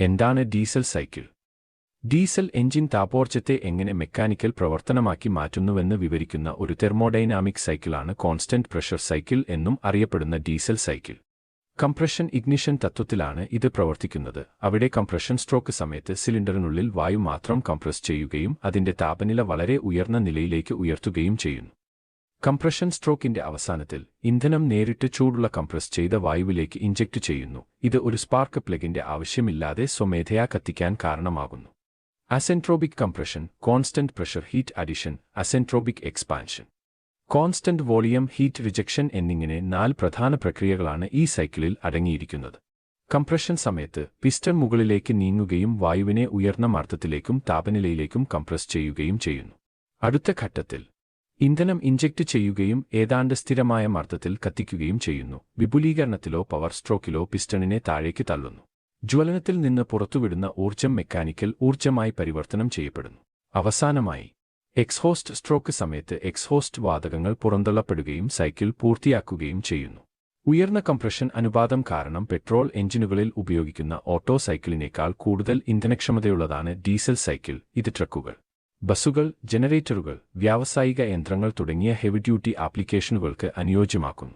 എന്താണ് diesel cycle? Diesel engine താപോർജത്തെ എങ്ങനെ മെക്കാനിക്കൽ പ്രവർത്തനമാക്കി മാറ്റുന്നുവെന്ന് വിവരിക്കുന്ന ഒരു തെർമോഡൈനാമിക് സൈക്കിളാണ് കോൺസ്റ്റന്റ് പ്രഷർ സൈക്കിൾ എന്നും അറിയപ്പെടുന്ന ഡീസൽ സൈക്കിൾ. കംപ്രഷൻ ഇഗ്നിഷൻ തത്വത്തിലാണ് ഇത് പ്രവർത്തിക്കുന്നത്. അവിടെ കംപ്രഷൻ സ്ട്രോക്ക് സമയത്ത് സിലിണ്ടറിനുള്ളിൽ വായു മാത്രം കംപ്രസ് ചെയ്യുകയും അതിന്റെ താപനില വളരെ ഉയർന്ന നിലയിലേക്ക് ഉയർത്തുകയും ചെയ്യുന്നു. കംപ്രഷൻ സ്ട്രോക്കിന്റെ അവസാനത്തിൽ ഇന്ധനം നേരിട്ട് ചൂടുള്ള കംപ്രസ് ചെയ്ത വായുവിലേക്ക് ഇഞ്ചക്ട് ചെയ്യുന്നു. ഇത് ഒരു സ്പാർക്ക് പ്ലഗിന്റെ ആവശ്യമില്ലാതെ സ്വമേധയാ കത്തിക്കാൻ കാരണമാകുന്നു. Isentropic compression constant pressure heat addition isentropic expansion. Constant volume heat rejection എന്നിങ്ങനെ നാല് പ്രധാന പ്രക്രിയകളാണ് ഈ സൈക്കിളിൽ അടങ്ങിയിരിക്കുന്നത്. കംപ്രഷൻ സമയത്ത് പിസ്റ്റൺ മുകളിലേക്ക് നീങ്ങുകയും വായുവിനെ ഉയർന്ന മർദ്ദത്തിലേക്കും താപനിലയിലേക്കും കംപ്രസ് ചെയ്യുകയും ചെയ്യുന്നു. അടുത്ത ഘട്ടത്തിൽ ഇന്ധനം ഇഞ്ചക്ട് ചെയ്യുകയും ഏതാണ്ട് സ്ഥിരമായ മർദ്ദത്തിൽ കത്തിക്കുകയും ചെയ്യുന്നു. വിപുലീകരണത്തിലോ പവർ സ്ട്രോക്കിലോ പിസ്റ്റണിനെ താഴേക്ക് തള്ളുന്നു. ജ്വലനത്തിൽ നിന്ന് പുറത്തുവിടുന്ന ഊർജം മെക്കാനിക്കൽ ഊർജമായി പരിവർത്തനം ചെയ്യപ്പെടുന്നു. അവസാനമായി എക്സ്ഹോസ്റ്റ് സ്ട്രോക്ക് സമയത്ത് എക്സ്ഹോസ്റ്റ് വാതകങ്ങൾ പുറന്തള്ളപ്പെടുകയും സൈക്കിൾ പൂർത്തിയാക്കുകയും ചെയ്യുന്നു. ഉയർന്ന കംപ്രഷൻ അനുപാതം കാരണം പെട്രോൾ എഞ്ചിനുകളിൽ ഉപയോഗിക്കുന്ന ഓട്ടോ സൈക്കിളിനേക്കാൾ കൂടുതൽ ഇന്ധനക്ഷമതയുള്ളതാണ് ഡീസൽ സൈക്കിൾ ഇത് ട്രക്കുകൾ. ബസ്സുകൾ ജനറേറ്ററുകൾ വ്യാവസായിക യന്ത്രങ്ങൾ തുടങ്ങിയ ഹെവി ഡ്യൂട്ടി ആപ്ലിക്കേഷനുകൾക്ക് അനുയോജ്യമാക്കുന്നു.